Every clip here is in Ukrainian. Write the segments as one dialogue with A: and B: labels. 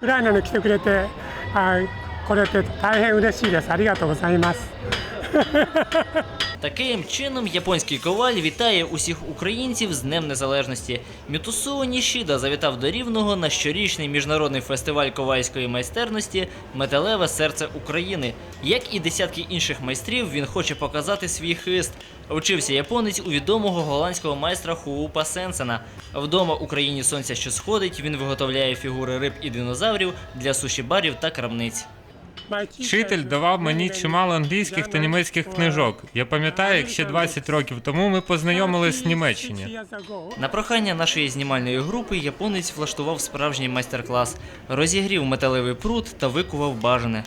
A: ウクライナに来てくれて、あこれって大変嬉しいです。ありがとうございます。
B: Таким чином, японський коваль вітає усіх українців з Днем Незалежності. Мютусуо Нішіда завітав до Рівного на щорічний міжнародний фестиваль ковальської майстерності Металеве серце України. Як і десятки інших майстрів, він хоче показати свій хист. Вчився японець у відомого голландського майстра Хуупа Сенсена. Вдома Україні сонця, що сходить, він виготовляє фігури риб і динозаврів для суші-барів та крамниць.
C: Вчитель давав мені чимало англійських та німецьких книжок. Я пам'ятаю, як ще 20 років тому ми познайомились в Німеччині.
B: На прохання нашої знімальної групи японець влаштував справжній майстер-клас, розігрів металевий прут та викував бажане.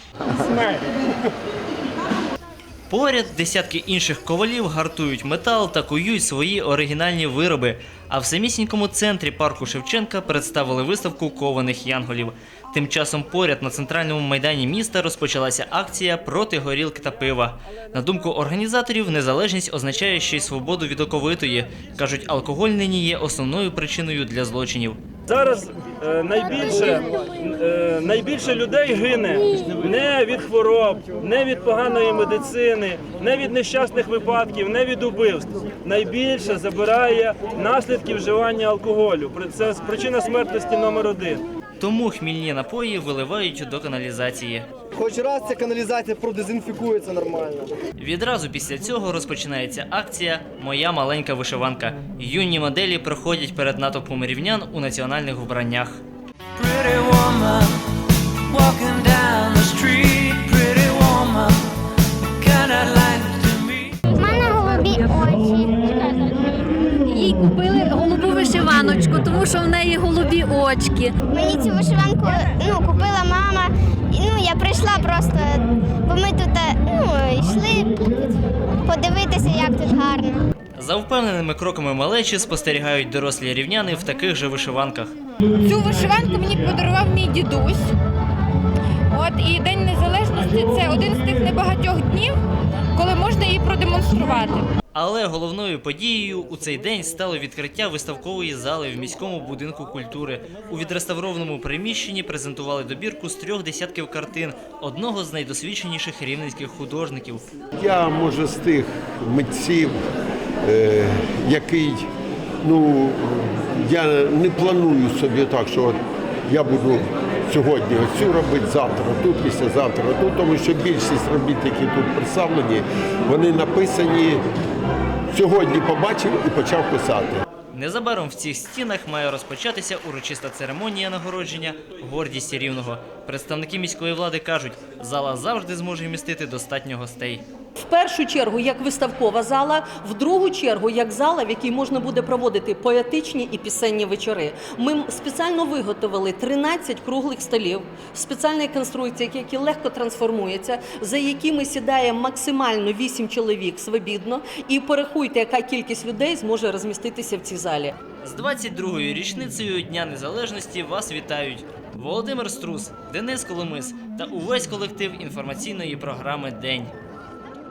B: Поряд десятки інших ковалів гартують метал та кують свої оригінальні вироби. А в самісінькому центрі парку Шевченка представили виставку кованих янголів. Тим часом поряд на центральному майдані міста розпочалася акція проти горілки та пива. На думку організаторів, незалежність означає ще й свободу від оковитої. кажуть, алкоголь нині є основною причиною для злочинів.
D: Зараз е, найбільше, е, найбільше людей гине не від хвороб, не від поганої медицини, не від нещасних випадків, не від убивств. Найбільше забирає наслідки вживання алкоголю. Це причина смертності номер один.
B: Тому хмільні напої виливають до каналізації.
E: Хоч раз ця каналізація продезінфікується нормально.
B: Відразу після цього розпочинається акція Моя маленька вишиванка. Юні моделі проходять перед натовпом рівнян у національних вбраннях.
F: У мене голубі очі.
G: Їй купили вишиваночку, тому що в неї голубі очки.
F: Мені цю вишиванку ну, купила мама. Ну, я прийшла просто, бо ми тут е, ну, йшли подивитися, як тут гарно.
B: За впевненими кроками малечі спостерігають дорослі рівняни в таких же вишиванках.
H: Цю вишиванку мені подарував мій дідусь. От і День Незалежності це один з тих небагатьох днів, продемонструвати.
B: Але головною подією у цей день стало відкриття виставкової зали в міському будинку культури. У відреставрованому приміщенні презентували добірку з трьох десятків картин одного з найдосвідченіших рівненських художників.
I: Я може з тих митців, е, який ну я не планую собі так, що от я буду сьогодні оцю робити, завтра тут, післязавтра тут, тому що більшість робіт, які тут представлені, вони написані сьогодні побачив і почав писати.
B: Незабаром в цих стінах має розпочатися урочиста церемонія нагородження гордісті рівного. Представники міської влади кажуть, зала завжди зможе вмістити достатньо гостей.
J: В першу чергу як виставкова зала, в другу чергу як зала, в якій можна буде проводити поетичні і пісенні вечори. Ми спеціально виготовили 13 круглих столів, спеціальні конструкції, які легко трансформуються, за якими сідає максимально 8 чоловік свобідно. І порахуйте, яка кількість людей зможе розміститися в цій залі.
B: З 22-ю річницею Дня Незалежності вас вітають Володимир Струс, Денис Коломис та увесь колектив інформаційної програми День.